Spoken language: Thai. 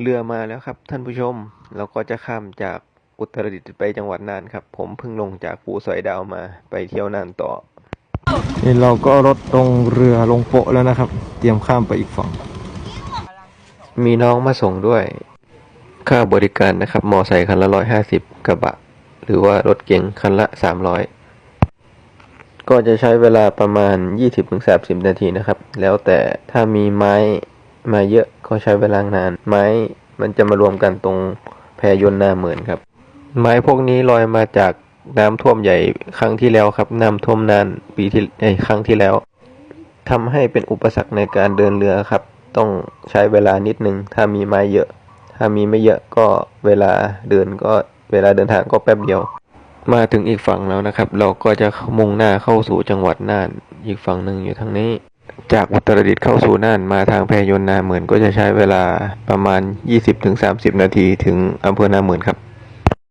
เรือมาแล้วครับ ท่านผู้ชม เราก็จะข้ามจากอุตรดิตถ์ไปจังหวัดน่านครับ ผมเพิ่งลงจากภูสอยดาวมาไปเที่ยวน่านต่อนี่เราก็รถลงเรือลงโปะแล้วนะครับ เตรียมข้ามไปอีกฝั่ง มีน้องมาส่งด้วย ค่าบริการนะครับมอไซค์คันละร้อยห้าสิบกระบะ หรือว่ารถเก๋งคันละสามร้อยก็จะใช้เวลาประมาณ 20-30 นาทีนะครับ แล้วแต่ถ้ามีไม้ มาเยอะก็ใช้เวลานาน ไม้มันจะมารวมกันตรงแพยนต์นาเหมือนครับ ไม้พวกนี้ลอยมาจากน้ำท่วมใหญ่ครั้งที่แล้วครับ น้ำท่วมนานปีที่เอ้ครั้งที่แล้วทำให้เป็นอุปสรรคในการเดินเรือครับ ต้องใช้เวลานิดนึง ถ้ามีไม้เยอะ ถ้ามีไม่เยอะก็เวลาเดินก็เวลาเดินทางก็แป๊บเดียว มาถึงอีกฝั่งแล้วนะครับ เราก็จะมุ่งหน้าเข้าสู่จังหวัดน่าน อีกฝั่งหนึ่งอยู่ทางนี้ จากอุตรดิตถ์เข้าสู่น่านมาทางแพยนนาเหมือนก็จะใช้เวลาประมาณ 20-30 นาทีถึงอำเภอนาเหมือนครับ